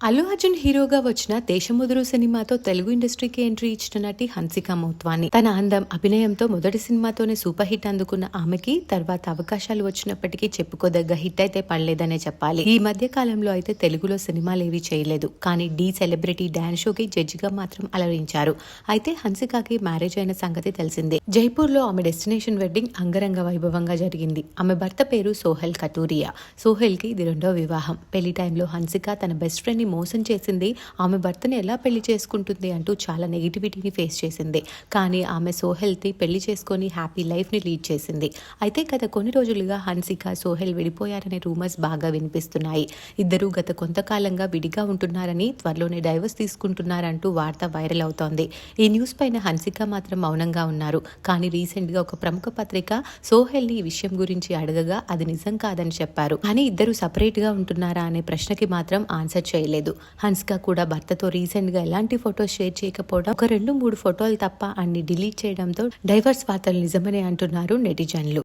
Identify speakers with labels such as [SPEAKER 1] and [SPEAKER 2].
[SPEAKER 1] అల్లు అర్జున్ హీరోగా వచ్చిన దేశముదురు సినిమాతో తెలుగు ఇండస్ట్రీకి ఎంట్రీ ఇచ్చిన నటి హన్సిక మోత్వాని. తన అందం అభినయంతో మొదటి సినిమాతోనే సూపర్ హిట్ అందుకున్న ఆమెకి తర్వాత అవకాశాలు వచ్చినప్పటికీ చెప్పుకోదగ్గ హిట్ అయితే పడలేదనే చెప్పాలి. ఈ మధ్య కాలంలో అయితే తెలుగులో సినిమాలు ఏవి చేయలేదు. కానీ డి సెలబ్రిటీ డాన్స్ షోకి జడ్జిగా మాత్రం అలరించారు. అయితే హన్సికకి మ్యారేజ్ అయిన సంగతి తెలిసిందే. జైపూర్లో ఆమె డెస్టినేషన్ వెడ్డింగ్ అంగరంగ వైభవంగా జరిగింది. ఆమె భర్త పేరు సోహెల్ కటూరియా. సోహెల్కి ఇది రెండో వివాహం. పెళ్ళి టైంలో హన్సిక తన బెస్ట్ ఫ్రెండ్ ని మోసం చేసింది. ఆమె భర్తని ఎలా పెళ్ళి చేసుకుంటుంది అంటూ చాలా నెగిటివిటీని ఫేస్ చేసింది. కానీ ఆమె సోహెల్తి పెళ్ళి చేసుకొని హ్యాపీ లైఫ్ని లీడ్ చేసింది. అయితే గత కొన్ని రోజులుగా హన్సిక సోహెల్ విడిపోయారనే రూమర్స్ బాగా వినిపిస్తున్నాయి. ఇద్దరూ గత కొంతకాలంగా విడిగా ఉంటున్నారని త్వరలోనే డైవర్స్ తీసుకుంటున్నారంటూ వార్త వైరల్ అవుతోంది. ఈ న్యూస్ పైన హన్సిక మాత్రం మౌనంగా ఉన్నారు. కానీ రీసెంట్గా ఒక ప్రముఖ పత్రిక సోహెల్ని ఈ విషయం గురించి అడగగా అది నిజం కాదని చెప్పారు. కానీ ఇద్దరు సపరేట్గా ఉంటున్నారా అనే ప్రశ్నకి మాత్రం ఆన్సర్ చేయలేదు. హన్సిక కూడా భర్తతో రీసెంట్గా ఎలాంటి ఫోటోస్ షేర్ చేయకపోవడం ఒక రెండు మూడు ఫోటోలు తప్ప అన్ని డిలీట్ చేయడంతో డైవర్స్ వార్తలు నిజమనే అంటున్నారు నెటిజన్లు.